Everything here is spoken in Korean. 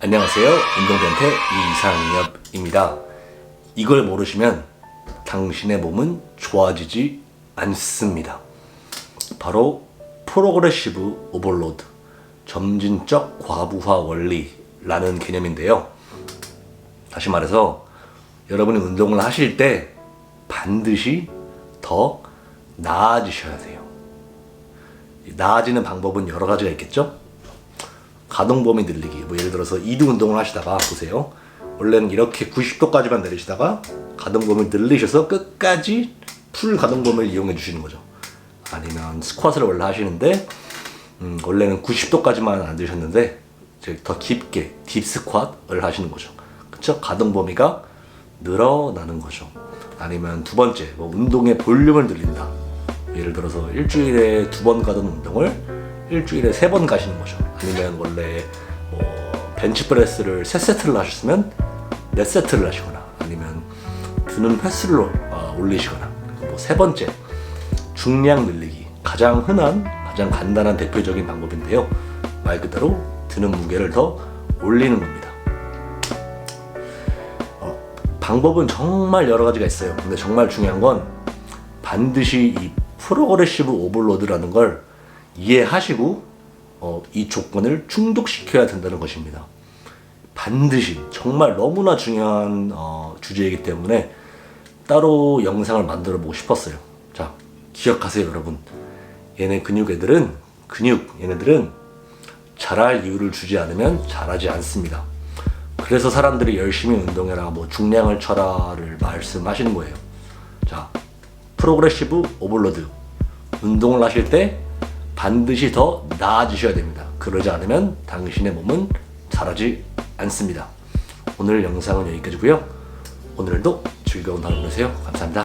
안녕하세요. 운동변태 이상엽입니다. 이걸 모르시면 당신의 몸은 좋아지지 않습니다. 바로 프로그레시브 오버로드, 점진적 과부하 원리라는 개념인데요. 다시 말해서 여러분이 운동을 하실 때 반드시 더 나아지셔야 돼요. 나아지는 방법은 여러 가지가 있겠죠? 가동 범위 늘리기. 뭐 예를 들어서 이두 운동을 하시다가 보세요. 원래는 이렇게 90도까지만 내리시다가 가동 범위를 늘리셔서 끝까지 풀 가동 범위를 이용해 주시는 거죠. 아니면 스쿼트를 원래 하시는데 음, 원래는 90도까지만 안 이제 더 깊게 딥 스쿼트를 하시는 거죠. 그쵸? 가동 범위가 늘어나는 거죠. 아니면 두 번째, 뭐 운동의 볼륨을 늘린다. 예를 들어서 일주일에 두 번 가던 운동을 일주일에 세 번 가시는 거죠. 아니면 원래 뭐 벤치프레스를 세 세트를 하셨으면 네 세트를 하시거나 아니면 드는 횟수를 어, 올리시거나 뭐 세 번째 중량 늘리기 가장 흔한 가장 간단한 대표적인 방법인데요. 말 그대로 드는 무게를 더 올리는 겁니다. 어, 방법은 정말 여러 가지가 있어요. 근데 정말 중요한 건 반드시 이 프로그레시브 오버로드라는 걸 이해하시고 어, 이 조건을 충족시켜야 된다는 것입니다. 반드시 정말 너무나 중요한 어, 주제이기 때문에 따로 영상을 만들어 보고 싶었어요. 자, 기억하세요, 여러분. 얘네 근육 애들은 근육 얘네들은 자랄 이유를 주지 않으면 자라지 않습니다. 그래서 사람들이 열심히 운동해라, 뭐 중량을 쳐라를 말씀하시는 거예요. 자, 프로그레시브 오버로드 운동을 하실 때 반드시 더 나아지셔야 됩니다. 그러지 않으면 당신의 몸은 자라지 않습니다. 오늘 영상은 여기까지고요. 오늘도 즐거운 하루 되세요. 감사합니다.